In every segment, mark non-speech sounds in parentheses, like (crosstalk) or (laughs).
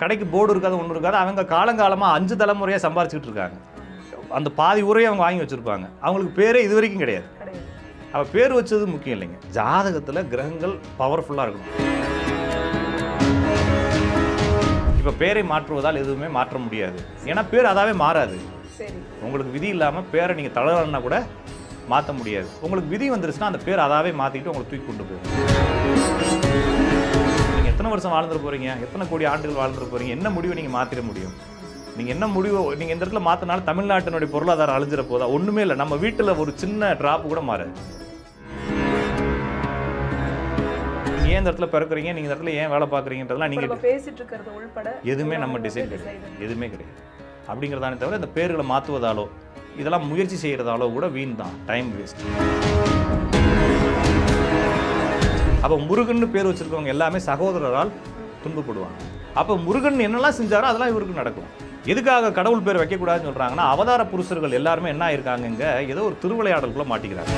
கடைக்கு போர்டு இருக்காது ஒன்றும் இருக்காது. அவங்க காலங்காலமாக அஞ்சு தலைமுறையாக சம்பாரிச்சுக்கிட்டு இருக்காங்க. அந்த பாதி உரையை அவங்க வாங்கி வச்சுருப்பாங்க. அவங்களுக்கு பேரே இது வரைக்கும் கிடையாது. கிடையாது. அவ பேர் வச்சது முக்கியம் இல்லைங்க. ஜாதகத்தில் கிரகங்கள் பவர்ஃபுல்லாக இருக்கணும் இப்போ பேரை மாற்றுவதால் எதுவுமே மாற்ற முடியாது. ஏன்னா பேர் அதாவே மாறாது. உங்களுக்கு விதி இல்லாமல் பேரை நீங்கள் தளரணுன்னா கூட மாற்ற முடியாது. உங்களுக்கு விதி வந்துருச்சுன்னா அந்த பேர் அதாவே மாற்றிட்டு உங்களை தூக்கி கொண்டு போகும் எத்தனை வருஷம் வாழ்ந்துட போகிறீங்க எத்தனை கோடி ஆண்டுகள் வாழ்ந்துட போகிறீங்க என்ன முடிவை நீங்கள் மாற்றிட முடியும்? நீங்கள் என்ன முடிவு நீங்கள் இந்த இடத்துல மாற்றினாலும் தமிழ்நாட்டினுடைய பொருளாதாரம் அழிஞ்சிட போதா? ஒன்றுமே இல்லை. நம்ம வீட்டில் ஒரு சின்ன ட்ராப் கூட மாறாது ஏன் இந்த இடத்துல பிறக்குறீங்க? நீங்கள் இந்த இடத்துல ஏன் வேலை பார்க்குறீங்கன்றதெல்லாம் நீங்கள் பேசிட்டு இருக்கிறது உள்பட எதுவுமே நம்ம டிசைன் கிடையாது. எதுவுமே கிடையாது. அப்படிங்கிறதானே தவிர இந்த பேர்களை மாற்றுவதாலோ இதெல்லாம் முயற்சி செய்கிறதாலோ கூட வீண் தான். டைம் வேஸ்ட் அப்போ முருகன்னு பேர் வச்சிருக்கவங்க எல்லாமே சகோதரரால் துன்பப்படுவாங்க. அப்போ முருகன் என்னெல்லாம் செஞ்சாரோ அதெல்லாம் இவருக்கு நடக்கும். எதுக்காக கடவுள் பேர் வைக்கக்கூடாதுன்னு சொல்கிறாங்கன்னா அவதார புருஷர்கள் எல்லாருமே என்ன ஆயிருக்காங்க இங்கே ஏதோ ஒரு திருவிளையாடலுக்குள்ள மாட்டிக்கிறாங்க.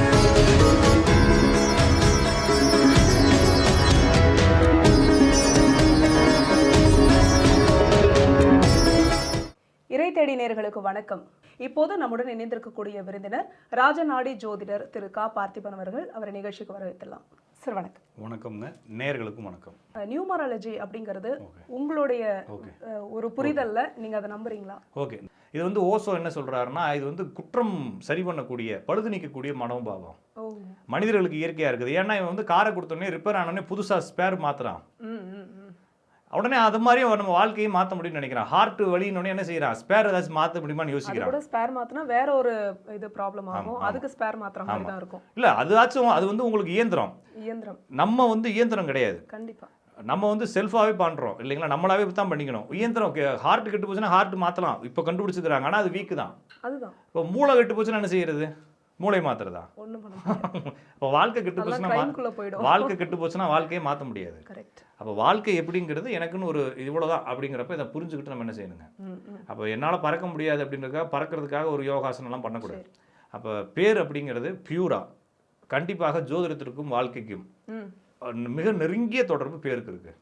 இறை தேடி நேர்களுக்கு வணக்கம். இப்போது நம்முடன் இணைந்திருக்கக்கூடிய விருந்தினர் ராஜநாடி ஜோதிடர் திரு கா. பார்த்திபன் அவர்கள். அவரை நிகழ்ச்சிக்கு வரவேற்றலாம் சார் வணக்கம். வணக்கம்ங்க. நேர்களுக்கும் வணக்கம். நியூமராலஜி அப்படிங்கிறது உங்களுடைய ஒரு புரிதல்ல. நீங்க அதை நம்புறீங்களா? ஓகே. இது வந்து ஓசோ என்ன சொல்றாருன்னா இது வந்து குற்றம் சரி பண்ணக்கூடிய பழுது நீக்கக்கூடிய மனோபாவம். மனிதர்களுக்கு இயற்கையா இருக்குது. ஏன்னா இவன் வந்து காரை கொடுத்தோடனே ரிப்பேர் ஆனோடனே புதுசா ஸ்பேர் மாத்துறான். உடனே அது மாதிரி நம்ம வாழ்க்கையை மாற்ற முடியும்னு நினைக்கிறான். ஹார்ட் வலினோடனே என்ன செய்யறான் ஸ்பேர் ஏதாச்சும் மாற்ற முடியுமான்னு யோசிக்கிறான் ஸ்பேர் மாத்தினா வேற ஒரு இது ப்ராப்ளம் ஆகும். அதுக்கு ஸ்பேர் மாத்திர மாதிரி தான் இருக்கும். இல்ல அதுவாச்சும் அது வந்து உங்களுக்கு இயந்திரம். இயந்திரம். நம்ம வந்து இயந்திரம் கிடையாது. கண்டிப்பா. நம்ம வந்து செல்ஃபாவே பண்றோம். இல்லைங்களா? நம்மளாவே தான் பண்ணிக்கணும். இயந்திரம் ஹார்ட் கெட்டு போச்சுன்னா ஹார்ட் மாத்தலாம். இப்போ கண்டுபிடிச்சிக்கிறாங்க. ஆனா அது வீக் தான். அதுதான். இப்போ மூளை கெட்டு போச்சுன்னா என்ன செய்யறது? மூளை மாத்துறதா? (laughs) இப்போ வாழ்க்கை கெட்டு போச்சுன்னா வாழ்க்கை கெட்டு போச்சுன்னா வாழ்க்கையை மாற்ற முடியாது. கரெக்ட் அப்போ வாழ்க்கை எப்படிங்கிறது எனக்குன்னு ஒரு இவ்வளோதான் அப்படிங்கிறப்ப இதை புரிஞ்சுக்கிட்டு நம்ம என்ன செய்யணுங்க? அப்போ என்னால் பறக்க முடியாது அப்படின்றதுக்காக பறக்கிறதுக்காக ஒரு யோகாசனம்லாம் பண்ணக்கூடாது. அப்போ பேர் அப்படிங்கிறது பியூரா கண்டிப்பாக ஜோதிடத்திற்கும் வாழ்க்கைக்கும் மிக நெருங்கிய தொடர்பு பேருக்கு இருக்கு.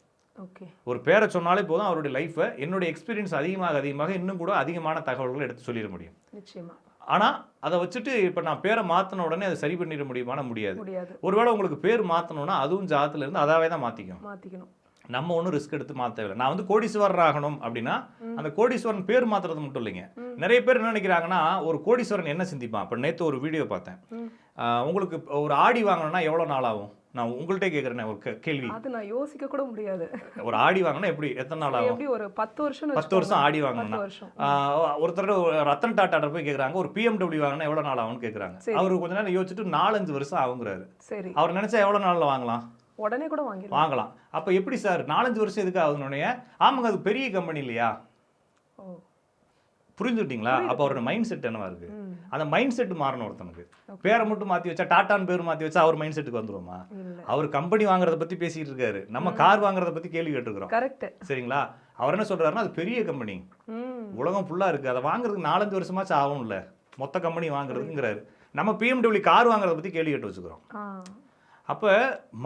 ஓகே. ஒரு பேரை சொன்னாலே போதும் அவருடைய லைஃப்பை என்னுடைய எக்ஸ்பீரியன்ஸ் அதிகமாக அதிகமாக இன்னும் கூட அதிகமான தகவல்களை எடுத்து சொல்லிட முடியும். ஆனால் அதை வச்சுட்டு இப்போ நான் பேரை மாற்றின உடனே அதை சரி பண்ணிட முடியுமானா முடியாது. ஒருவேளை உங்களுக்கு பேர் மாற்றணும்னா அதுவும் ஜாதத்துல இருந்து அதாவே தான் மாற்றிக்கும் மாத்திக்கணும். நம்ம ஒன்றும் ரிஸ்க் எடுத்து மாற்ற தேவையில்லை. நான் வந்து கோடீஸ்வரர் ஆகணும் அப்படின்னா அந்த கோடீஸ்வரன் பேர் மாத்துறது மட்டும் இல்லைங்க. நிறைய பேர் என்ன நினைக்கிறாங்கன்னா ஒரு கோடீஸ்வரன் என்ன சிந்திப்பான்? இப்போ நேற்று ஒரு வீடியோ பார்த்தேன். உங்களுக்கு ஒரு ஆடி வாங்கணும்னா எவ்வளோ நாள் ஆகும்? நான் உங்கள்கிட்ட கேட்குறேன் ஒரு கேள்வி. அது நான் யோசிக்க கூட முடியாது. ஒரு ஆடி வாங்கினா எப்படி எத்தனை நாள் ஆகும்? எப்படி ஒரு பத்து வருஷம் பத்து வருஷம் ஆடி ஆஹ் ஒருத்தர் ஒரு ரத்தன் டாட்டாட்ட போய் கேட்குறாங்க ஒரு பிஎம்டபிள்யூ வாங்கினா எவ்வளோ நாள் ஆகும்னு கேட்குறாங்க. அவர் கொஞ்ச நேரம் யோசிச்சுட்டு நாலஞ்சு வருஷம் ஆகுங்கிறாரு. சரி. அவர் நினைச்சா எவ்வளோ நாளில் வாங்கலாம்? உடனே கூட வாங்கிடலாம். வாங்கலாம். அப்போ எப்படி சார்? நாலஞ்சு வருஷம் எதுக்கு ஆகுதுன்னொடனே ஆமாங்க அது பெரிய கம்பெனி இல்லையா? புரிஞ்சுக்கிட்டீங்களா? அப்போ அவரோட மைண்ட் செட் என்னவா இருக்கு? அந்த மைண்ட் செட் மாறணும் ஒருத்தனுக்கு. பேரை மட்டும் மாத்தி வச்சா டாட்டான்னு பேர் மாத்தி வச்சா அவர் மைண்ட் செட்டுக்கு வந்துருமா? அவர் கம்பெனி வாங்குறத பத்தி பேசிட்டு இருக்காரு. நம்ம கார் வாங்குறத பத்தி கேள்வி கேட்டுருக்கிறோம். கரெக்ட் சரிங்களா? அவர் என்ன சொல்றாருன்னா அது பெரிய கம்பெனி உலகம் ஃபுல்லா இருக்கு. அதை வாங்குறதுக்கு நாலஞ்சு வருஷமாச்சும் ஆகும்ல. மொத்த கம்பெனி வாங்குறதுங்கிறாரு நம்ம பிஎம்டபிள்யூ கார் வாங்குறத பத்தி கேள்வி கேட்டு வச்சுக்கிறோம். அப்ப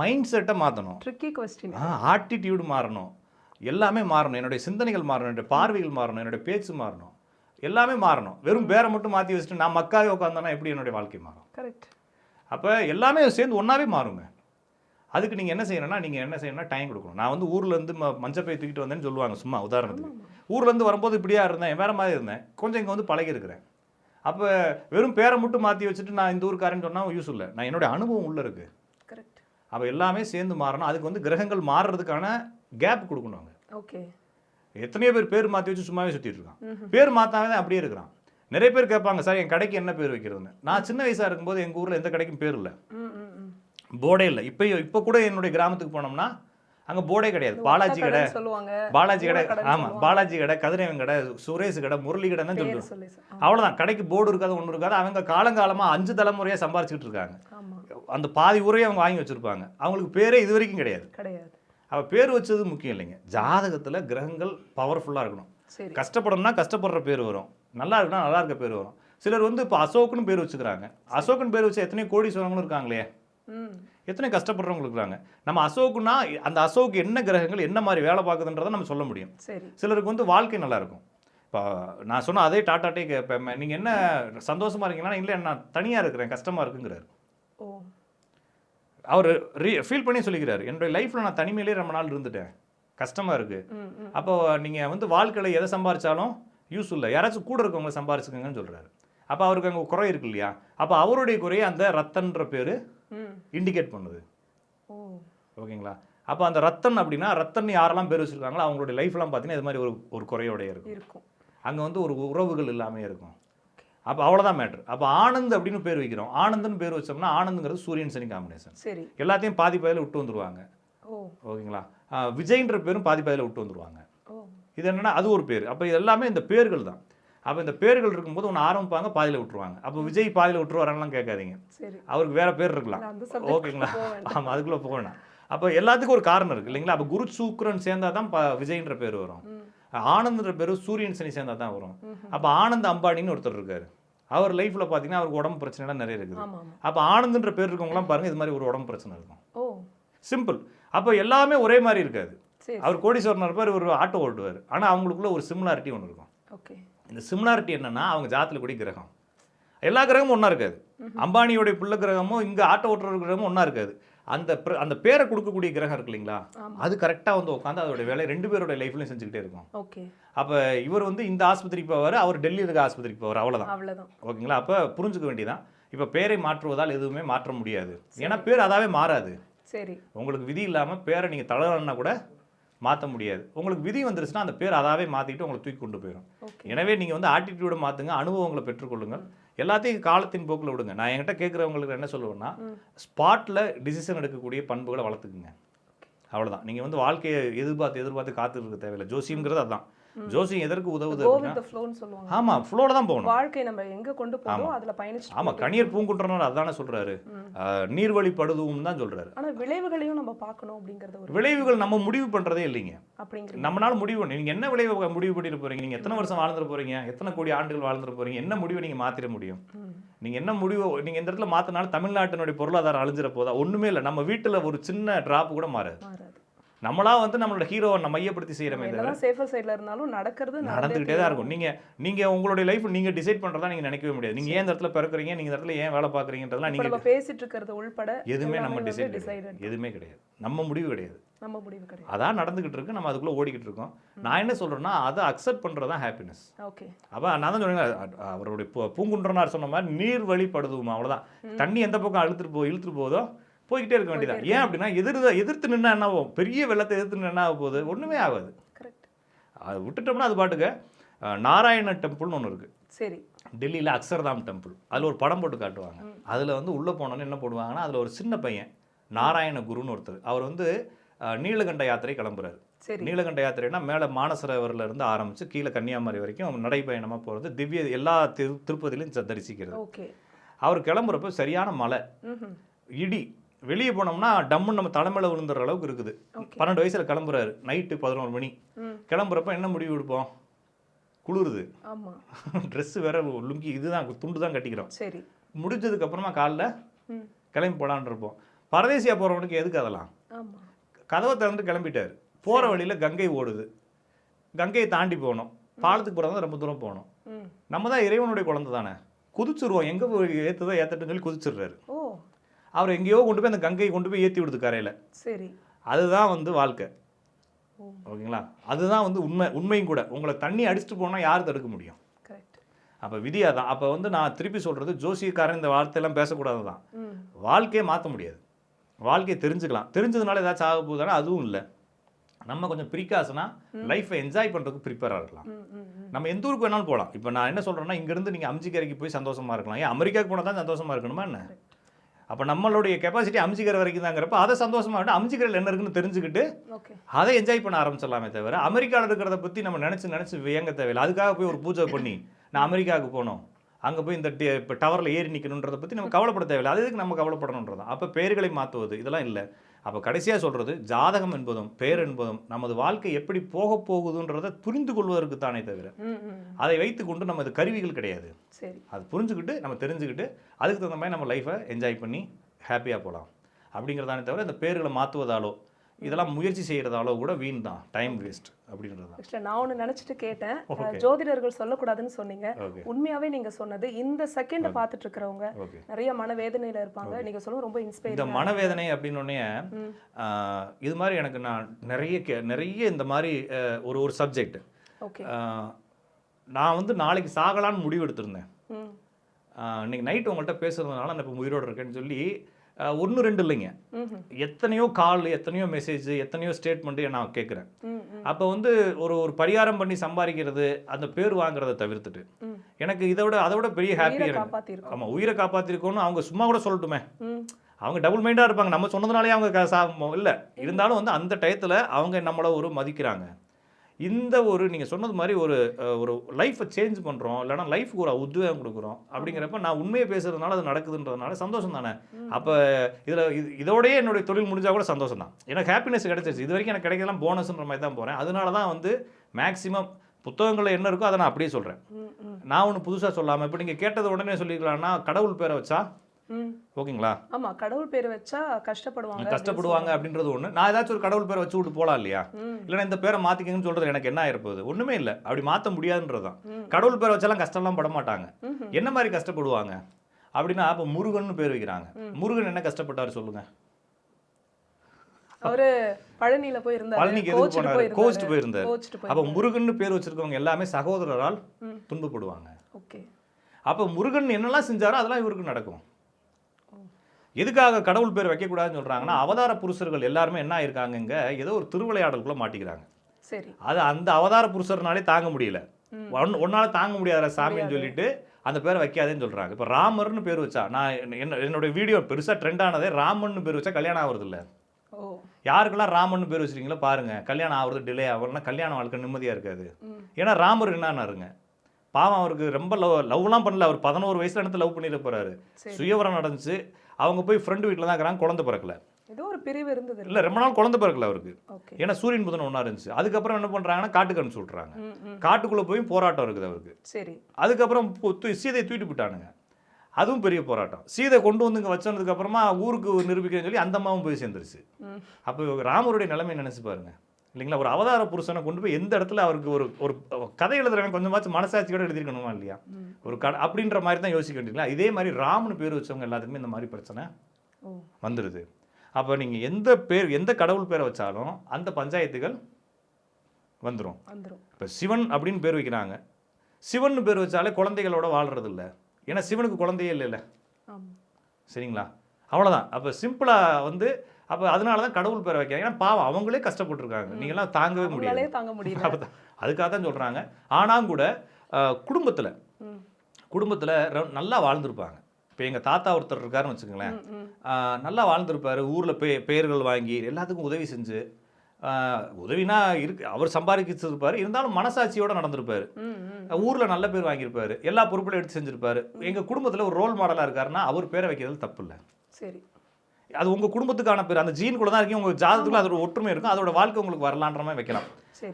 மைண்ட் செட்டை மாத்தணும். ட்ரிக்கி கொஸ்டின் ஆட்டிடியூடு மாறணும். எல்லாமே மாறணும். என்னுடைய சிந்தனைகள் மாறணும். என்னுடைய பார்வைகள் மாறணும். என்னுடைய பேச்சு மாறணும். எல்லாமே மாறணும். வெறும் பேரை மட்டும் மாற்றி வச்சுட்டு நான் மக்காவே உட்காந்தேன்னா எப்படி என்னுடைய வாழ்க்கை மாறும்? கரெக்ட் அப்போ எல்லாமே சேர்ந்து ஒன்றாவே மாறுங்க. அதுக்கு நீங்கள் என்ன செய்யணும்னா நீங்கள் என்ன செய்யணும்னா டைம் கொடுக்கணும். நான் வந்து ஊர்லேருந்து ம மஞ்சப்பை தூக்கிட்டு வந்தேன்னு சொல்லுவாங்க சும்மா உதாரணத்துக்கு. ஊர்லேருந்து வரும்போது இப்படியா இருந்தேன் வேற மாதிரி இருந்தேன். கொஞ்சம் இங்கே வந்து பழகி இருக்கிறேன் அப்போ வெறும் பேரை மட்டும் மாற்றி வச்சுட்டு நான் இந்த ஊருக்காரன்னு சொன்னால் யூஸ் இல்லை. நான் என்னுடைய அனுபவம் உள்ளே இருக்குது அப்போ எல்லாமே சேர்ந்து மாறணும். அதுக்கு வந்து கிரகங்கள் மாறுறதுக்கான கேப் கொடுக்கணும் அங்க. ஓகே. எத்தனையோ பேர் பேர் மாற்றி வச்சு சும்மாவே சுற்றிட்டு இருக்கான். பேர் மாற்றாவே தான் அப்படியே இருக்கிறான். நிறைய பேர் கேட்பாங்க சார் என் கடைக்கு என்ன பேர் வைக்கிறதுன்னு? நான் சின்ன வயசாக இருக்கும்போது எங்கள் ஊரில் எந்த கடைக்கும் பேர் இல்லை. போர்டே இல்லை. இப்போ இப்போ கூட என்னுடைய கிராமத்துக்கு போனோம்னா அங்கே போர்டே கிடையாது. பாலாஜி கடை. பாலாஜி கடை. ஆமாம் பாலாஜி கடை கதிரவன் கடை சுரேஷ் கடை முரளி கடை தான் சொல்லுவோம் அவ்வளோதான் கடைக்கு போர்டு இருக்காது ஒன்று இருக்காது. அவங்க காலங்காலமாக அஞ்சு தலைமுறையாக சம்பாரிச்சுக்கிட்டு இருக்காங்க. அந்த பாதி உரையை அவங்க வாங்கி வச்சுருப்பாங்க. அவங்களுக்கு பேரே இது வரைக்கும் கிடையாது. கிடையாது. அவள் பேர் வச்சது முக்கியம் இல்லைங்க. ஜாதகத்தில் கிரகங்கள் பவர்ஃபுல்லாக இருக்கணும். கஷ்டப்படணும்னா கஷ்டப்படுற பேர் வரும். நல்லா இருக்குன்னா நல்லா இருக்க பேர் வரும். சிலர் வந்து இப்போ அசோக்னு பேர் வச்சுக்கிறாங்க. அசோக்னு பேர் வச்சு எத்தனையோ கோடீஸ்வரங்களும் இருக்காங்களே. எத்தனை கஷ்டப்படுறவங்களுக்கு இருக்காங்க நம்ம அசோக்குனா அந்த அசோக் என்ன கிரகங்கள் என்ன மாதிரி வேலை பார்க்குதுன்றதை நம்ம சொல்ல முடியும். சிலருக்கு வந்து வாழ்க்கை நல்லா இருக்கும். இப்போ நான் சொன்ன அதே டாட்டாட்டே கேட்பேன் நீங்கள் என்ன சந்தோஷமா இருக்கீங்கன்னா இல்லை நான் தனியாக இருக்கிறேன். கஷ்டமாக இருக்குங்கிறாரு. அவர் ரீ ஃபீல் பண்ணி சொல்லிக்கிறாரு. என்னுடைய லைஃப்பில் நான் தனிமையிலே ரொம்ப நாள் இருந்துட்டேன். கஷ்டமாக இருக்குது அப்போ நீங்கள் வந்து வாழ்க்கையில் எதை சம்பாரிச்சாலும் யூஸ் இல்லை. யாராச்சும் கூட இருக்கவங்க சம்பாரிச்சுக்கங்கன்னு சொல்கிறாரு அப்போ அவருக்கு அங்கே குறை இருக்கு இல்லையா? அப்போ அவருடைய குறையை அந்த ரத்தன்ற பேர் இண்டிகேட் பண்ணுது. ஓகேங்களா? அப்போ அந்த ரத்தன் அப்படின்னா ரத்தன் யாரெல்லாம் பேர் வச்சிருக்காங்களோ அவங்களுடைய லைஃப்லாம் பார்த்தீங்கன்னா இது மாதிரி ஒரு ஒரு குறையோடைய இருக்கும். இருக்கும். அங்கே வந்து ஒரு உறவுகள் இல்லாமே இருக்கும். அப்போ அவ்வளோதான் மேட்ரு அப்போ ஆனந்த் அப்படின்னு பேர் வைக்கிறோம். ஆனந்த்னு பேர் வச்சோம்னா ஆனந்த்ங்கிறது சூரியன் சனி காம்பினேஷன் சரி. எல்லாத்தையும் பாதி பாதியில் விட்டு வந்துருவாங்க. ஓகேங்களா? விஜய்ன்ற பேரும் பாதி பாதியில் விட்டு வந்துருவாங்க. இது என்னன்னா அது ஒரு பேர். அப்போ இது எல்லாமே இந்த பேர்கள் தான். அப்போ இந்த பேர்கள் இருக்கும்போது ஒன்று ஆரம்பிப்பாங்க பாதியில் விட்டுருவாங்க. அப்போ விஜய் பாதியில் விட்டுருவாரெல்லாம் கேட்காதீங்க. அவருக்கு வேற பேர் இருக்கலாம். ஓகேங்களா. ஆமாம் அதுக்குள்ளே போக வேணாம் அப்போ எல்லாத்துக்கும் ஒரு காரணம் இருக்குது இல்லைங்களா? அப்போ குரு சூக்கரன் சேர்ந்தா தான் விஜய்ன்ற பேர் வரும். ஆனந்த்ன்ற பேர் சூரியன் சனி சேர்ந்தா தான் வரும். அப்போ ஆனந்த் அம்பானின்னு ஒருத்தர் இருக்காரு. அவர் லைஃப்பில் பார்த்தீங்கன்னா அவருக்கு உடம்பு பிரச்சனைலாம் நிறைய இருக்குது. அப்போ ஆனந்த்ன்ற பேர் இருக்கவங்களாம் பாருங்க இது மாதிரி ஒரு உடம்பு பிரச்சனை இருக்கும். சிம்பிள் அப்போ எல்லாமே ஒரே மாதிரி இருக்காது. அவர் கோடீஸ்வரன் இருப்பார் ஒரு ஆட்டோ ஓட்டுவார். ஆனால் அவங்களுக்குள்ள ஒரு சிமிலாரிட்டி ஒன்று இருக்கும். ஓகே. இந்த சிமிலாரிட்டி என்னன்னா அவங்க ஜாத்தில் கூடிய கிரகம். எல்லா கிரகமும் ஒன்றா இருக்காது. அம்பானியோடைய புள்ள கிரகமும் இங்கே ஆட்டோ ஓட்டுற கிரகமும் ஒன்றா இருக்காது. அந்த அந்த பேரை கொடுக்கக்கூடிய கிரகம் இருக்கு இல்லைங்களா. அது கரெக்டாக வந்து உட்காந்து அதோட வேலையை ரெண்டு பேரோட லைஃப்லையும் செஞ்சுக்கிட்டே இருக்கும். ஓகே. அப்போ இவர் வந்து இந்த ஆஸ்பத்திரிக்கு போவார் அவர் டெல்லி இருக்க ஆஸ்பத்திரிக்கு போவார் அவ்வளோதான் அவ்வளவுதான். ஓகேங்களா? அப்போ புரிஞ்சுக்க வேண்டியதான் இப்போ பேரை மாற்றுவதால் எதுவுமே மாற்ற முடியாது. ஏன்னா பேர் அதாவே மாறாது. சரி. உங்களுக்கு விதி இல்லாமல் பேரை நீங்கள் தளரணுன்னா கூட மாற்ற முடியாது. உங்களுக்கு விதி வந்துருச்சுன்னா அந்த பேர் அதாவே மாற்றிட்டு உங்களை தூக்கி கொண்டு போயிடும் எனவே நீங்கள் வந்து ஆட்டிடியூடை மாற்றுங்க அனுபவங்களை பெற்றுக்கொள்ளுங்கள். எல்லாத்தையும் காலத்தின் போக்கில் விடுங்க. நான் என்கிட்ட கேட்குறவங்களுக்கு என்ன சொல்லுவேன்னா ஸ்பாட்டில் டிசிஷன் எடுக்கக்கூடிய பண்புகளை வளர்த்துக்குங்க. அவ்வளவுதான். நீங்கள் வந்து வாழ்க்கையை எதிர்பார்த்து எதிர்பார்த்து காத்துட்டு இருக்க தேவையில்லை. ஜோசியம்ங்கிறது அதுதான் ஜோசியம் எதற்கு உதவுது ஆமாம் ஃப்ளோவில் தான் போகணும். வாழ்க்கை நம்ம எங்க கொண்டு போறோம் அதுல பயணிச்சு ஆமாம் கணியர் பூங்குன்றனர் அதானே சொல்கிறாரு நீர்வழி படுதுவும் தான் சொல்கிறாரு ஆனா விளைவுகளையும் நம்ம பார்க்கணும் அப்படிங்கறது ஒரு விளைவுகள் நம்ம முடிவு பண்ணுறதே இல்லைங்க. அப்படிங்கிறது நம்மளால முடிவு பண்ணி நீங்கள் என்ன விளைவு முடிவு பண்ணிட்டு போறீங்க? நீங்கள் எத்தனை வருஷம் வாழ்ந்துட போறீங்க? எத்தனை கோடி ஆண்டுகள் வாழ்ந்துட போறீங்க? என்ன முடிவை நீங்கள் மாற்றிட முடியும்? ம். நீங்கள் என்ன முடிவு நீங்கள் இந்த இடத்துல மாற்றினாலும் தமிழ்நாட்டினுடைய பொருளாதாரம் அழிஞ்சிட போதா? ஒன்றுமே இல்லை. நம்ம வீட்டில் ஒரு சின்ன டிராப் கூட மாறாது. நம்மளா வந்து நம்மளோட ஹீரோவை நம்ம மையப்படுத்தி செய்கிறோமே நம்ம தவிர சேஃபர் சைடுல இருந்தாலும் நடக்கிறது நடந்துகிட்டே தான் இருக்கும். நீங்க நீங்க உங்களுடைய லைஃப் நீங்க டிசைட் பண்றதா நீங்க நினைக்கவே முடியாது. நீங்க ஏன் இடத்துல பிறக்குறீங்க? நீங்க இந்த இடத்துல ஏன் வேலை பாக்குறீங்கன்றதெல்லாம் இப்ப நீங்க நம்ம பேசிட்டு இருக்கிறது உள்பட எதுவுமே நம்ம டிசைட். எதுவுமே கிடையாது. நம்ம முடிவு கிடையாது. நம்ம முடிவு கிடையாது. அதான் நடந்துகிட்டு இருக்கு. நம்ம அதுக்குள்ள ஓடிக்கிட்டு இருக்கோம். நான் என்ன சொல்றேன்னா அதை அக்செப்ட் பண்றது தான் ஹாப்பினஸ் ஓகே. அப்போ நான் தான் சொன்னேன் அவருடைய பூங்குன்றனார் சொன்ன மாதிரி நீர் வழி படுதுமா அவ்வளவுதான். தண்ணி எந்த பக்கம் அழுத்துட்டு போ இழுத்துட்டு போதோ போய்கிட்டே இருக்க வேண்டியதான் ஏன் அப்படின்னா எதிர்த்து எதிர்த்து நின்னா என்ன ஆகும்? பெரிய வெள்ளத்தை எதிர்த்து நின்னா ஆக போகுது. ஒண்ணுமே ஆகாது. கரெக்ட் அது விட்டுட்டோம்னா அது பாட்டுக்கு நாராயண டெம்பிள்னு ஒன்று இருக்கு. சரி. டெல்லியில் அக்ஷர்தாம் டெம்பிள். அதில் ஒரு படம் போட்டு காட்டுவாங்க. அதில் வந்து உள்ளே போனோன்னு என்ன போடுவாங்கன்னா அதில் ஒரு சின்ன பையன் நாராயண குருன்னு ஒருத்தர். அவர் வந்து நீலகண்ட யாத்திரை கிளம்புறாரு. சரி. நீலகண்ட யாத்திரைனா மேலே மானசரோவரில் இருந்து ஆரம்பித்து கீழே கன்னியாகுமரி வரைக்கும் நடைப்பயணமாக போகிறது திவ்ய எல்லா திரு திருப்பதிலையும் தரிசிக்கிறது. ஓகே. அவர் கிளம்புறப்ப சரியான மழை. இடி. வெளியே போனோம்னா டம்முன்னு நம்ம தலைமையில் விழுந்துற அளவுக்கு இருக்குது. பன்னெண்டு வயசில் கிளம்புறாரு. நைட்டு பதினோரு மணி. கிளம்புறப்ப என்ன முடிவு எடுப்போம்? குளிருது. ட்ரெஸ்ஸு (laughs) வேற லுங்கி இதுதான் துண்டு தான் கட்டிக்கிறோம். சரி. முடிஞ்சதுக்கு அப்புறமா காலைல கிளம்பி போலான்னு இருப்போம். பரதேசியா போகிறவனுக்கு எதுக்கு அதெல்லாம்? கதவை திறந்து கிளம்பிட்டாரு. போகிற வழியில் கங்கை ஓடுது. கங்கையை தாண்டி போகணும் பாலத்துக்கு போகிறதா ரொம்ப தூரம் போகணும் நம்ம தான் இறைவனுடைய குழந்தை தானே குதிச்சிருவோம். எங்கே போய் ஏற்றுதோ ஏற்றட்டுன்னு சொல்லி குதிச்சிடுறாரு. அவர் எங்கேயோ கொண்டு போய் அந்த கங்கையை கொண்டு போய் ஏற்றி விடுது கரையில். சரி. அதுதான் வந்து வாழ்க்கை. ஓகேங்களா? அதுதான் வந்து உண்மை உண்மையும் கூட. உங்களை தண்ணி அடிச்சுட்டு போனால் யார் தடுக்க முடியும்? அப்போ விதியா தான் அப்போ வந்து நான் திருப்பி சொல்கிறது ஜோசியக்காரன் இந்த வார்த்தையெல்லாம் பேசக்கூடாது தான் வாழ்க்கையை மாற்ற முடியாது. வாழ்க்கையை தெரிஞ்சுக்கலாம். தெரிஞ்சதுனால ஏதாச்சும் ஆக போகுதானா அதுவும் இல்லை. நம்ம கொஞ்சம் பிரிகாசனா லைஃப்பை என்ஜாய் பண்ணுறதுக்கு ப்ரிப்பேராக இருக்கலாம். நம்ம எந்த ஊருக்கு வேணாலும் போகலாம் இப்போ நான் என்ன சொல்கிறேன்னா இங்கேருந்து நீங்கள் அம்ஜிக்கரைக்கு போய் சந்தோஷமா இருக்கலாம். ஏன் அமெரிக்காவுக்கு போனால் தான் சந்தோஷமா இருக்கணுமா என்ன? அப்போ நம்மளுடைய கெப்பாசிட்டி அம்ஜிக்கரை வரைக்கும் தாங்கிறப்ப அதை சந்தோஷமா விட்டு அம்ஜிக்கரையில் என்ன இருக்குன்னு தெரிஞ்சுக்கிட்டு அதை என்ஜாய் பண்ண ஆரம்பிச்சிடலாமே தவிர அமெரிக்காவில் இருக்கிறத பற்றி நம்ம நினச்சி நினச்சி வியங்க தேவையில்லை. அதுக்காக போய் ஒரு பூஜை பண்ணி நான் அமெரிக்காவுக்கு போகணும் அங்கே போய் இந்த இப்போ டவரில் ஏறி நிற்கணுன்றதை பற்றி நம்ம கவலைப்பட தேவையில்லை. அது எதுக்கு நம்ம கவலைப்படணுன்றதான் அப்போ பெயர்களை மாற்றுவது இதெல்லாம் இல்லை. அப்போ கடைசியாக சொல்கிறது ஜாதகம் என்பதும் பெயர் என்பதும் நமது வாழ்க்கை எப்படி போக போகுதுன்றதை புரிந்து கொள்வதற்கு தானே தவிர அதை வைத்துக்கொண்டு நமது கருவிகள் கிடையாது. சரி. அது புரிஞ்சுக்கிட்டு நம்ம தெரிஞ்சுக்கிட்டு அதுக்கு தகுந்த மாதிரி நம்ம லைஃப்பை என்ஜாய் பண்ணி ஹாப்பியாக போகலாம். அப்படிங்கிறதானே தவிர இந்த பேர்களை மாற்றுவதாலோ இதெல்லாம் முயற்சி செய்கிறதாலோ கூட வீண் தான். டைம் வேஸ்ட் அப்படின்றது ஆக்சுவலாக நான் ஒன்று நினச்சிட்டு கேட்டேன். (laughs) ஜோதிடர்கள் சொல்லக்கூடாதுன்னு சொன்னீங்க. ஓகே உண்மையாவே நீங்க சொன்னது இந்த செகண்ட் பார்த்துட்டு இருக்கிறவங்க நிறைய மனவேதனையில இருப்பாங்க. நீங்க சொல்லுங்க ரொம்ப இந்த இன்ஸ்பைரிங் மனவேதனை அப்படின்னோடனே இது மாதிரி எனக்கு நான் நிறைய கே நிறைய இந்த மாதிரி ஒரு ஒரு சப்ஜெக்ட் ஓகே நான் வந்து நாளைக்கு சாகலான்னு முடிவு எடுத்திருந்தேன். இன்னைக்கு நைட் உங்கள்கிட்ட பேசுறதுனால நான் இப்போ உயிரோடு இருக்கேன்னு சொல்லி ஒன்று ரெண்டு இல்லைங்க. எத்தனையோ கால் எத்தனையோ மெசேஜ் எத்தனையோ ஸ்டேட்மெண்ட்டு நான் கேட்குறேன். அப்போ வந்து ஒரு ஒரு பரிகாரம் பண்ணி சம்பாதிக்கிறது அந்த பேர் வாங்குறதை தவிர்த்துட்டு. எனக்கு இதை விட அதை விட பெரிய ஹாப்பி உயிரை எனக்கு ஆமாம் உயிரை காப்பாற்றிருக்கோன்னு அவங்க சும்மா கூட சொல்லட்டுமே. அவங்க டபுள் மைண்டாக இருப்பாங்க. நம்ம சொன்னதுனாலே அவங்க இல்லை. இருந்தாலும் வந்து அந்த டயத்தில் அவங்க நம்மளை ஒரு மதிக்கிறாங்க. இந்த ஒரு நீங்கள் சொன்னது மாதிரி ஒரு ஒரு லைஃப்பை சேஞ்ச் பண்ணுறோம் இல்லைன்னா லைஃப்க்கு ஒரு உத்வேகம் கொடுக்குறோம். அப்படிங்கிறப்ப நான் உண்மையை பேசுறதுனால அது நடக்குதுன்றதுனால சந்தோஷம் தானே. அப்போ இதில் இது இதோடயே என்னுடைய தொழில் முடிஞ்சால் கூட சந்தோஷம் தான். எனக்கு ஹாப்பினஸ் கிடைச்சிருச்சு. இது வரைக்கும் எனக்கு கிடைக்கலாம் போனஸ்ன்ற மாதிரி தான் போகிறேன் அதனால தான் வந்து மேக்ஸிமம் புத்தகங்களில் என்ன இருக்கோ அதை நான் அப்படியே சொல்கிறேன் நான் ஒன்று புதுசாக சொல்லாமல் இப்போ நீங்கள் கேட்டது உடனே சொல்லிக்கலாம்னா கடவுள் பேரை வச்சா ஓகேங்களா? ஆமா கடவுள் பேர் வச்சா கஷ்டப்படுவாங்க கஷ்டப்படுவாங்க அப்படின்றது ஒன்று நான் ஏதாச்சும் ஒரு கடவுள் பேரை வச்சு விட்டு போகலாம் இல்லையா? இல்லைன்னா இந்த பேரை மாற்றிக்கங்கன்னு சொல்கிறது எனக்கு என்ன ஆயிருப்போகுது? ஒன்றுமே இல்லை. அப்படி மாற்ற முடியாதுன்றது தான் ம். கடவுள் பேரை வச்சாலாம் கஷ்டம்லாம் பட மாட்டாங்க. என்ன மாதிரி கஷ்டப்படுவாங்க? அப்படின்னா அப்போ முருகன் பேர் வைக்கிறாங்க. முருகன் என்ன கஷ்டப்பட்டாரு சொல்லுங்க. அவரு பழனியில போய் இருந்தாரு பழனிக்கு எதுக்கு போனாரு. கோச்சிட்டு போயிருந்தாரு. அப்போ முருகன் பேர் வச்சிருக்கவங்க எல்லாமே சகோதரரால். துன்பப்படுவாங்க. ஓகே. அப்போ முருகன் என்னெல்லாம் செஞ்சாரோ அதெல்லாம் இவருக்கு நடக்கும். எதுக்காக கடவுள் பேர் வைக்கக்கூடாதுன்னு சொல்றாங்கன்னா அவதார புருஷர்கள் எல்லாருமே என்ன ஆயிருக்காங்க இங்க ஏதோ ஒரு திருவிளையாடலுக்குள்ள மாட்டிக்கிறாங்க. சரி. அது அந்த அவதார புருஷர்னாலே தாங்க முடியல. ஒன் ஒன்னால தாங்க முடியாத சாமின்னு சொல்லிட்டு அந்த பேரை வைக்காதேன்னு சொல்றாங்க. இப்போ ராமர்னு பேர் வச்சா நான் என்ன என்னோட வீடியோ பெருசா ட்ரெண்ட் ஆனதே ராமன் பேர் வச்சா கல்யாணம் ஆகுறது இல்ல யாருக்கெல்லாம் ராமன் பேர் வச்சிருக்கீங்களோ பாருங்க கல்யாணம் ஆகுறது டிலே ஆகும்னா கல்யாண வாழ்க்கை நிம்மதியா இருக்காது. ஏன்னா ராமர் என்னன்னாருங்க பாவம் அவருக்கு ரொம்ப லவ் லவ்லாம் பண்ணல அவர் பதினோரு வயசுல இடத்துல லவ் பண்ணிட போறாரு. சரி. சுயவரம் நடந்துச்சு அவங்க போய் ஃப்ரெண்டு வீட்டில் தான் இருக்கிறாங்க குழந்தை பிறக்கல. ஏதோ ஒரு பிரிவு இருந்தது இல்லை? ரொம்ப நாள் குழந்தை பிறக்கல அவருக்கு. ஏன்னா சூரியன் புதன் ஒன்றா இருந்துச்சு. அதுக்கப்புறம் என்ன பண்ணுறாங்கன்னா காட்டுக்கு அனுப்பிச்சு விட்றாங்க காட்டுக்குள்ளே போய் போராட்டம் இருக்குது அவருக்கு. சரி. அதுக்கப்புறம் சீதையை தூக்கிட்டு போயிட்டானுங்க. அதுவும் பெரிய போராட்டம். சீதை கொண்டு வந்து இங்கே வச்சதுக்கு அப்புறமா ஊருக்கு நிரூபிக்கிறேன்னு சொல்லி அந்த அம்மாவும் போய் சேர்ந்துருச்சு. அப்போ ராமருடைய நிலைமை நினைச்சு பாருங்க. இல்லைங்களா? ஒரு அவதார புருஷனை கொண்டு போய் எந்த இடத்துல அவருக்கு ஒரு ஒரு கதை எழுதுறவன் கொஞ்சமாச்சும் மனசாட்சியோட எழுதிருக்கணுமா இல்லையா. ஒரு கட அப்படின்ற மாதிரி தான் யோசிக்க வேண்டியங்களா இதே மாதிரி ராமனு பேர் வச்சவங்க எல்லாத்துக்குமே இந்த மாதிரி பிரச்சனை வந்துடுது அப்போ நீங்கள் எந்த பேர் எந்த கடவுள் பேரை வச்சாலும் அந்த பஞ்சாயத்துகள் வந்துடும் இப்போ சிவன் அப்படின்னு பேர் வைக்கிறாங்க. சிவன் பேர் வச்சாலே குழந்தைகளோட வாழ்றது இல்ல ஏன்னா சிவனுக்கு குழந்தையே இல்லைல்ல. சரிங்களா? அவ்வளோதான் அப்போ சிம்பிளாக வந்து அப்போ அதனால தான் கடவுள் பேரை வைக்கிறாங்க. ஏன்னா பாவம் அவங்களே கஷ்டப்பட்டிருக்காங்க. நீங்களாம் தாங்கவே முடியாது தாங்க முடியல. அப்பதான். அதுக்காக தான் சொல்கிறாங்க ஆனால் கூட குடும்பத்தில் குடும்பத்தில் நல்லா வாழ்ந்திருப்பாங்க. இப்போ எங்கள் தாத்தா ஒருத்தர் இருக்காருன்னு வச்சுக்கோங்களேன். நல்லா வாழ்ந்திருப்பாரு. ஊரில் பே பெயர்கள் வாங்கி எல்லாத்துக்கும் உதவி செஞ்சு உதவினா இருக்கு. அவர் சம்பாதிச்சிருப்பாரு. இருந்தாலும் மனசாட்சியோட நடந்திருப்பாரு. ஊரில் நல்ல பேர் வாங்கியிருப்பாரு. எல்லா பொறுப்புகளும் எடுத்து செஞ்சிருப்பாரு. எங்கள் குடும்பத்தில் ஒரு ரோல் மாடலாக இருக்காருன்னா அவர் பேரை வைக்கிறது தப்பு இல்லை. சரி. அது உங்கள் குடும்பத்துக்கான பேர். அந்த ஜீன் கூட தான் இருக்கீங்க. உங்கள் ஜாதகத்துக்குள்ள அதோட ஒற்றுமை இருக்கும். அதோட வாழ்க்கை உங்களுக்கு வரலான்ற மாதிரி வைக்கலாம்.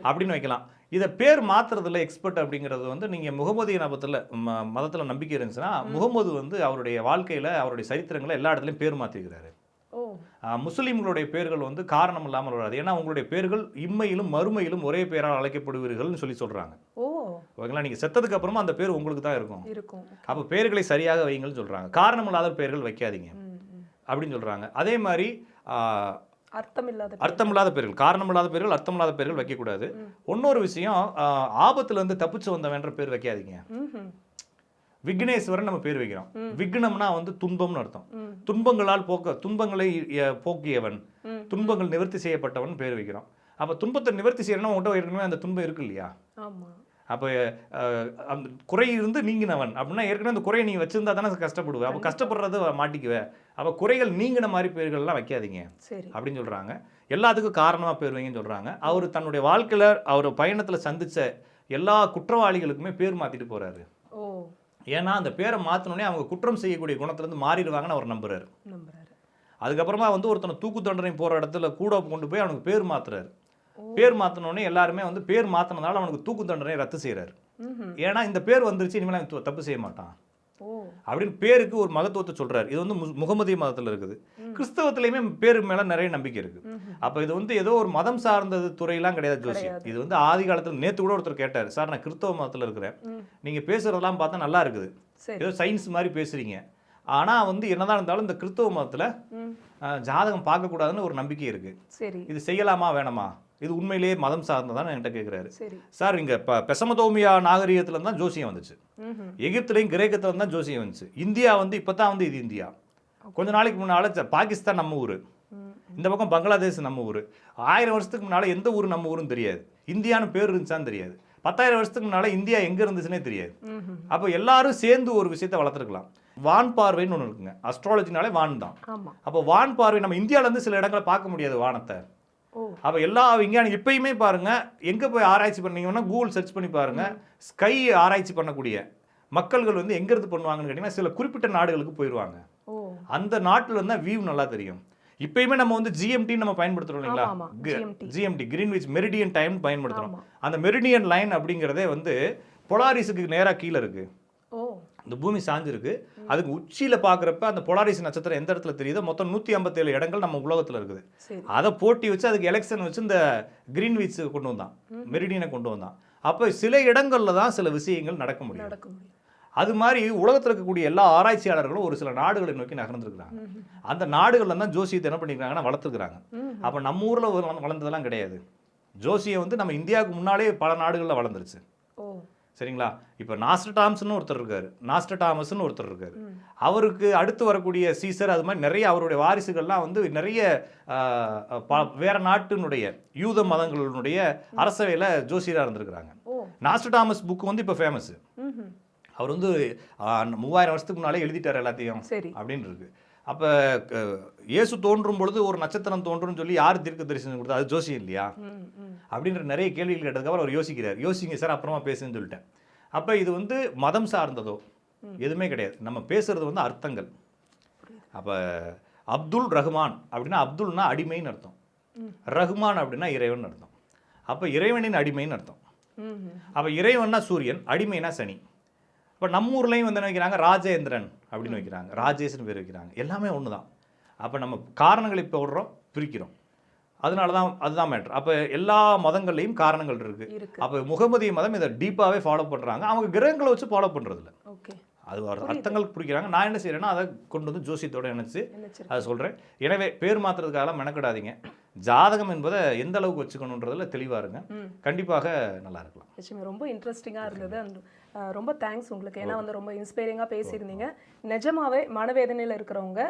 அப்படின்னு வைக்கலாம். இதை பேர் மாத்துறதுல எக்ஸ்பர்ட் அப்படிங்கிறது வந்து நீங்கள் முகமதிய நபத்தில் மதத்தில் நம்பிக்கை இருந்துச்சுன்னா முகமது வந்து அவருடைய வாழ்க்கையில் அவருடைய சரித்திரங்களை எல்லா இடத்துலையும் பேர் மாற்றிருக்கிறாரு முஸ்லீம்களுடைய பேர்கள் வந்து காரணம் இல்லாமல் வராது. ஏன்னா உங்களுடைய பேர்கள் இம்மையிலும் மறுமையிலும் ஒரே பேரால் அழைக்கப்படுவீர்கள்னு சொல்லி சொல்கிறாங்க ஓகேங்களா? நீங்கள் செத்ததுக்கு அப்புறமா அந்த பேர் உங்களுக்கு தான் இருக்கும். அப்போ பேர்களை சரியாக வைங்கள்னு சொல்கிறாங்க காரணம் இல்லாத பேர்கள் வைக்காதீங்க. அப்படின்னு சொல்கிறாங்க அதே மாதிரி ஆஹ், அர்த்தம் இல்லாத அர்த்தமில்லாத பேர்கள் காரணமில்லாத பேர்கள் அர்த்தமில்லாத பேர்கள் வைக்கக்கூடாது. இன்னொரு விஷயம் ஆஹ், ஆபத்துல இருந்து தப்பிச்சு வந்தவன்ற பேர் வைக்காதீங்க. விக்னேஸ்வரன் நம்ம பேர் வைக்கிறோம். விக்னம்னா வந்து துன்பம்னு அர்த்தம். துன்பங்களால் போக்க துன்பங்களை போக்கியவன் துன்பங்கள் நிவர்த்தி செய்யப்பட்டவன் பேர் வைக்கிறோம். அப்போ துன்பத்தை நிவர்த்தி செய்யணும்னா உங்கள்கிட்ட ஏற்கனவே அந்த துன்பம் இருக்கு இல்லையா? அப்போ அந்த குறை இருந்து நீங்கினவன். அப்படின்னா ஏற்கனவே அந்த குறையை நீ வச்சிருந்தா தானே கஷ்டப்படுவ. அப்போ கஷ்டப்படுறது மாட்டிக்குவ. அப்போ குறைகள் நீங்கின மாதிரி பேர்கள்லாம் வைக்காதீங்க. சரி. அப்படின்னு சொல்கிறாங்க எல்லாத்துக்கும் காரணமாக பேர் வைங்கன்னு சொல்கிறாங்க அவர் தன்னுடைய வாழ்க்கையில் அவர் பயணத்தில் சந்திச்ச எல்லா குற்றவாளிகளுக்குமே பேர் மாற்றிட்டு போகிறாரு ஓ. ஏன்னா அந்த பேரை மாற்றினோடனே அவங்க குற்றம் செய்யக்கூடிய குணத்துலேருந்து மாறிடுவாங்கன்னு அவர் நம்புறாரு. அதுக்கப்புறமா வந்து ஒருத்தனை தூக்கு தண்டனை போகிற இடத்துல கூட கொண்டு போய் அவனுக்கு பேர் மாத்துறாரு. பேர் மாற்றினோடனே எல்லாருமே வந்து பேர் மாற்றினதால அவனுக்கு தூக்கு தண்டனை ரத்து செய்கிறாரு ஏன்னா இந்த பேர் வந்துருச்சு இனிமேல் அவன் தப்பு செய்ய மாட்டான். அப்படின்னு பேருக்கு ஒரு மகத்துவத்தை சொல்றாரு. இது வந்து மு- முகமதிய மதத்துல இருக்குது. கிறிஸ்தவத்திலையுமே பேரு மேல நிறைய நம்பிக்கை இருக்கு. அப்ப இது வந்து ஏதோ ஒரு மதம் சார்ந்தது துறையெல்லாம் கிடையாது ஜோசியம். இது வந்து ஆதி காலத்துல நேத்து கூட ஒருத்தர் கேட்டார் சார் நான் கிறிஸ்தவ மதத்துல இருக்கிறேன். நீங்க பேசுறதெல்லாம் பார்த்தா நல்லா இருக்குது. ஏதோ சயின்ஸ் மாதிரி பேசுறீங்க. ஆனா வந்து என்னதான் இருந்தாலும் இந்த கிறிஸ்தவ மதத்துல ஜாதகம் பார்க்கக்கூடாதுன்னு ஒரு நம்பிக்கை இருக்கு. இது செய்யலாமா வேணாமா? இது உண்மையிலேயே மதம் சார்ந்ததான்னு என்கிட்ட கேட்குறாரு சரி. இங்க இப்போ பெசமதோமியா நாகரிகத்துல தான் ஜோசியம் வந்துச்சு. எகிப்துலையும் கிரேக்கத்துல தான் ஜோசியம் வந்துச்சு. இந்தியா வந்து இப்போ தான் வந்து இது இந்தியா. கொஞ்ச நாளைக்கு முன்னால பாகிஸ்தான் நம்ம ஊர். இந்த பக்கம் பங்களாதேஷ் நம்ம ஊர். ஆயிரம் வருஷத்துக்கு முன்னால எந்த ஊர் நம்ம ஊருன்னு தெரியாது. இந்தியான்னு பேர் இருந்துச்சான்னு தெரியாது. பத்தாயிரம் வருஷத்துக்கு முன்னால இந்தியா எங்க இருந்துச்சுன்னே தெரியாது. அப்போ எல்லாரும் சேர்ந்து ஒரு விஷயத்தை வளர்த்துருக்கலாம். வான் பார்வைன்னு ஒன்று இருக்குங்க. அஸ்ட்ராலஜினாலே வான் தான். அப்போ வான் பார்வை நம்ம இந்தியால இருந்து சில இடங்களை பார்க்க முடியாது வானத்தை. அப்போ எல்லா விஞ்ஞானி இப்பயுமே பாருங்க எங்க போய் ஆராய்ச்சி பண்ணீங்கன்னா கூகுள் சர்ச் பண்ணி பாருங்க ஸ்கை ஆராய்ச்சி பண்ணக்கூடிய மக்கள்கள் வந்து எங்க இருந்து பண்ணுவாங்கன்னு கேட்டீங்கன்னா சில குறிப்பிட்ட நாடுகளுக்கு போயிடுவாங்க அந்த நாட்டுல இருந்தா வியூ நல்லா தெரியும். இப்பயுமே நம்ம வந்து ஜிஎம்டி நம்ம பயன்படுத்துறோம் இல்லைங்களா. ஜிஎம்டி கிரீன்விச் மெரிடியன் டைம் பயன்படுத்துறோம். அந்த மெரிடியன் லைன் அப்படிங்கிறதே வந்து பொலாரிஸுக்கு நேரா கீழே இருக்கு. ஓ. இந்த பூமி சாஞ்சிருக்கு. அதுக்கு உச்சியில பாக்குறப்ப அந்த பொலாரிஸ் நட்சத்திரம் எந்த இடத்துல தெரியுதோ மொத்தம் நூத்தி ஐம்பத்தேழு இடங்கள் நம்ம உலகத்துல இருக்குது. அதை போட்டி வச்சு அதுக்கு எலெக்ஷன் வச்சு இந்த கிரீன்விச் கொண்டு வந்தான். மெரிடியனை கொண்டு வந்தான். அப்போ சில இடங்கள்ல தான் சில விஷயங்கள் நடக்க முடியும். அது மாதிரி உலகத்தில் இருக்கக்கூடிய எல்லா ஆராய்ச்சியாளர்களும் ஒரு சில நாடுகளை நோக்கி நகர்ந்துருக்குறாங்க. அந்த நாடுகள்ல தான் ஜோசியத்தை என்ன பண்ணிக்கிறாங்கன்னா வளர்த்துருக்குறாங்க. அப்போ நம்ம ஊர்ல வள- வளர்ந்ததெல்லாம் கிடையாது. ஜோசியம் வந்து நம்ம இந்தியாவுக்கு முன்னாலே பல நாடுகளில் வளர்ந்துருச்சு. ஓ. சரிங்களா? இப்போ நாஸ்டடாம்ஸ்னு ஒருத்தர் இருக்காரு. நாஸ்டடாமஸ்னு ஒருத்தர் இருக்காரு. அவருக்கு அடுத்து வரக்கூடிய சீசர் அது மாதிரி நிறைய அவருடைய வாரிசுகள்லாம் வந்து நிறைய வேற நாட்டினுடைய யூத மதங்களுடைய அரசவையில் ஜோசியராக இருந்திருக்கிறாங்க. நாஸ்டடாமஸ் புக் வந்து இப்போ ஃபேமஸ். அவர் வந்து மூவாயிரம் வருஷத்துக்கு முன்னாலே எழுதிட்டார் எல்லாத்தையும் அப்படின்னு இருக்கு. அப்போ இயேசு தோன்றும் பொழுது ஒரு நட்சத்திரம் தோன்றும்னு சொல்லி யார் தீர்க்க தரிசனம் கொடுத்தா? அது ஜோசியம் இல்லையா? அப்படின்ற நிறைய கேள்விகள் கேட்டதுக்கப்புறம் அவர் யோசிக்கிறார். யோசிங்க சார் அப்புறமா பேசுன்னு சொல்லிட்டேன். அப்போ இது வந்து மதம் சார்ந்ததோ? எதுவுமே கிடையாது. நம்ம பேசுறது வந்து அர்த்தங்கள். அப்போ அப்துல் ரஹ்மான் அப்படின்னா அப்துல்னா அடிமைன்னு அர்த்தம். ரஹ்மான் அப்படின்னா இறைவன் அர்த்தம். அப்போ இறைவனின் அடிமைன்னு அர்த்தம். அப்போ இறைவன்னா சூரியன் அடிமைனா சனி. இப்போ நம்ம ஊர்லேயும் வந்து என்ன வைக்கிறாங்க? ராஜேந்திரன் அப்படின்னு வைக்கிறாங்க. ராஜேஷ்னு பேர் வைக்கிறாங்க. எல்லாமே ஒன்று தான் அப்போ நம்ம காரணங்களை போடுறோம் பிரிக்கிறோம். அதனால தான் அதுதான் மேட்ரு அப்போ எல்லா மதங்கள்லையும் காரணங்கள் இருக்கு. இருக்கு. அப்போ முகமதிய மதம் இதை டீப்பாகவே ஃபாலோ பண்ணுறாங்க அவங்க கிரகங்களை வச்சு ஃபாலோ பண்ணுறதில்ல ஓகே. அது ஒரு அர்த்தங்கள் பிடிக்கிறாங்க. நான் என்ன செய்கிறேன்னா அதை கொண்டு வந்து ஜோசியத்தோட என்ன அதை சொல்கிறேன் எனவே பேர் மாற்றுறதுக்காக மெனக்கிடாதீங்க. ஜாதகம் என்பதை எந்த அளவுக்கு வச்சுக்கணுன்றதுல தெளிவாக இருங்க கண்டிப்பாக நல்லா இருக்கலாம். நிச்சயமா ரொம்ப இன்ட்ரெஸ்டிங்காக இருந்தது. அண்ட் ரொம்ப தேங்க்ஸ் உங்களுக்கு. ஏன்னா வந்து ரொம்ப இன்ஸ்பைரிங்காக பேசியிருந்தீங்க. நிஜமாவே மனவேதனையில் இருக்கிறவங்க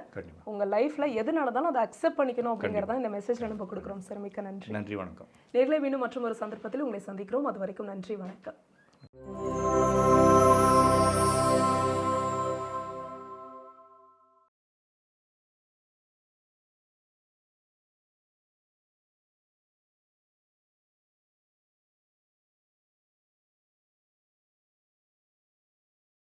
உங்கள் லைஃப்பில் எது நடந்தாலும் அதை அக்செப்ட் பண்ணிக்கணும் அப்படிங்கிறத இந்த மெசேஜில் நம்ம கொடுக்குறோம். சார் மிக்க நன்றி. நன்றி வணக்கம். நேர்களை மீண்டும் மற்றும் ஒரு சந்தர்ப்பத்தில் உங்களை சந்திக்கிறோம். அது வரைக்கும் நன்றி வணக்கம்.